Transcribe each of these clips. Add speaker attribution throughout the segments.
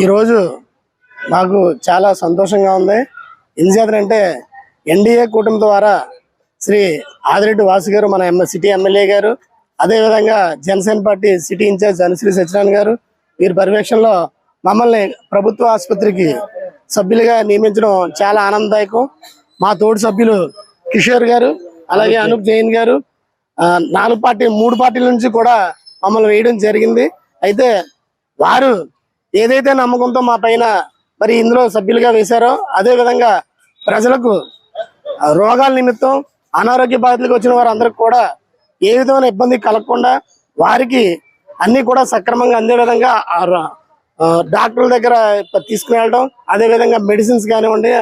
Speaker 1: ఈరోజు నాకు చాలా సంతోషంగా ఉంది. ఎందుచేతనంటే ఎన్డీఏ కూటమి ద్వారా శ్రీ ఆదిరెడ్డి వాసు గారు మన ఎమ్మె సిటీ ఎమ్మెల్యే గారు అదేవిధంగా Janasena party city incharge Anusri Satyanarayana గారు వీరి పర్యవేక్షణలో మమ్మల్ని ప్రభుత్వ ఆసుపత్రికి సభ్యులుగా నియమించడం చాలా ఆనందదాయకం. మా తోటి సభ్యులు కిషోర్ గారు అలాగే అనూప్ జైన్ గారు నాలుగు పార్టీ మూడు పార్టీల నుంచి కూడా మమ్మల్ని వేయడం జరిగింది. అయితే వారు ఏదైతే నమ్మకంతో మా పైన మరి ఇందులో సభ్యులుగా వేశారో అదే విధంగా ప్రజలకు రోగాల నిమిత్తం అనారోగ్య బాధితులకు వచ్చిన వారందరికి కూడా ఏ విధమైన ఇబ్బంది కలగకుండా వారికి అన్ని కూడా సక్రమంగా అందే విధంగా ఆ డాక్టర్ల దగ్గర తీసుకుని వెళ్ళడం అదే విధంగా మెడిసిన్స్ కానివ్వండి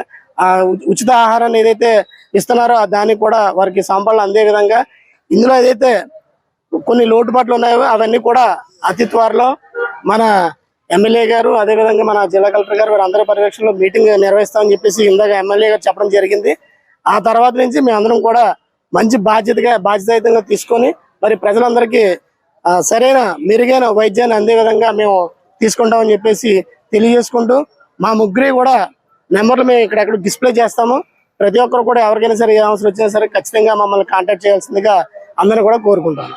Speaker 1: ఉచిత ఆహారాన్ని ఏదైతే ఇస్తున్నారో దానికి కూడా వారికి సంపళ్ళు అందే విధంగా ఇందులో ఏదైతే కొన్ని లోటుపాట్లు ఉన్నాయో అవన్నీ కూడా అతి త్వరలో మన ఎమ్మెల్యే గారు అదేవిధంగా మన జిల్లా కలెక్టర్ గారు అందరి పర్యవేక్షణలో మీటింగ్ నిర్వహిస్తామని చెప్పేసి ఇందాక ఎమ్మెల్యే గారు చెప్పడం జరిగింది. ఆ తర్వాత నుంచి మేమందరం కూడా మంచి బాధ్యతగా బాధ్యతాయుతంగా తీసుకొని మరి ప్రజలందరికీ సరైన మెరుగైన వైద్యాన్ని అందే విధంగా మేము తీసుకుంటామని చెప్పేసి తెలియజేసుకుంటూ మా ముగ్గురి కూడా నెంబర్లు మేము ఇక్కడెక్కడ డిస్ప్లే చేస్తాము. ప్రతి ఒక్కరు కూడా ఎవరికైనా సరే ఏ అవసరం వచ్చినా సరే ఖచ్చితంగా మమ్మల్ని కాంటాక్ట్ చేయాల్సిందిగా అందరూ కూడా కోరుకుంటాను